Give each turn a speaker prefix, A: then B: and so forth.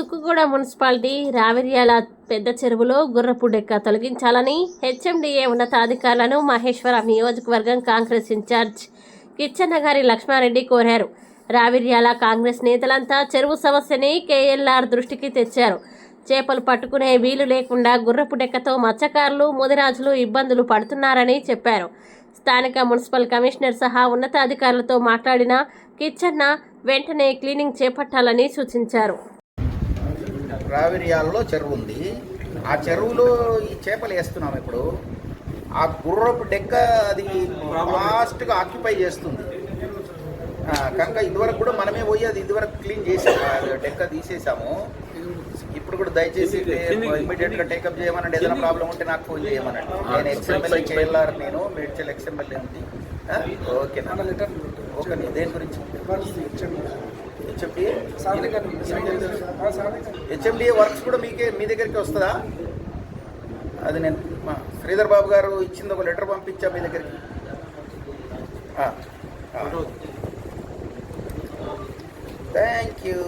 A: Tukkuguda municipality Raviryal పెద్ద చెరువులో గుర్రపు డెక్క తొలగించాలని హెచ్ఎండిఏ ఉన్నతాధికారులను మహేశ్వరం నియోజకవర్గం కాంగ్రెస్ ఇన్ఛార్జ్ కిచ్చన్నగారి లక్ష్మారెడ్డి కోరారు. రావిర్యాల కాంగ్రెస్ నేతలంతా చెరువు సమస్యని కేఎల్ఆర్ దృష్టికి తెచ్చారు. చేపలు పట్టుకునే వీలు లేకుండా గుర్రపు డెక్కతో మత్స్యకారులు ముదిరాజులు ఇబ్బందులు పడుతున్నారని చెప్పారు. స్థానిక మున్సిపల్ కమిషనర్ సహా ఉన్నతాధికారులతో మాట్లాడిన కిచ్చన్న వెంటనే క్లీనింగ్ చేపట్టాలని సూచించారు.
B: రావిరియాలలో చెరువు ఉంది. ఆ చెరువులో ఈ చేపలు వేస్తున్నాం ఇప్పుడు. ఆ గుర్రపు డెక్క అది ఫాస్ట్గా ఆక్యుపై చేస్తుంది. ఆ, కనుక ఇదివరకు కూడా మనమే పోయి అది ఇదివరకు క్లీన్ చేసాము డెక్క తీసేసాము. ఇప్పుడు కూడా దయచేసి ఇమీడియట్గా టేకప్ చేయమనండి. ఏదైనా ప్రాబ్లం ఉంటే నాకు ఫోన్ చేయమనండి. నేను ఎక్స్ఎంఎల్ఏ కేఎల్ఆర్ నేను మేడ్చల్ ఎక్స్ఎంఎల్ఏ ఉంది. ఓకే ఓకే దేని గురించి? హెచ్ఎండిఏ? హెచ్ఎండిఏ వర్క్స్ కూడా మీకే మీ దగ్గరికి వస్తుందా? అది నేను మా శ్రీధర్ బాబు గారు ఇచ్చింది ఒక లెటర్ పంపించా మీ దగ్గరికి. Thank you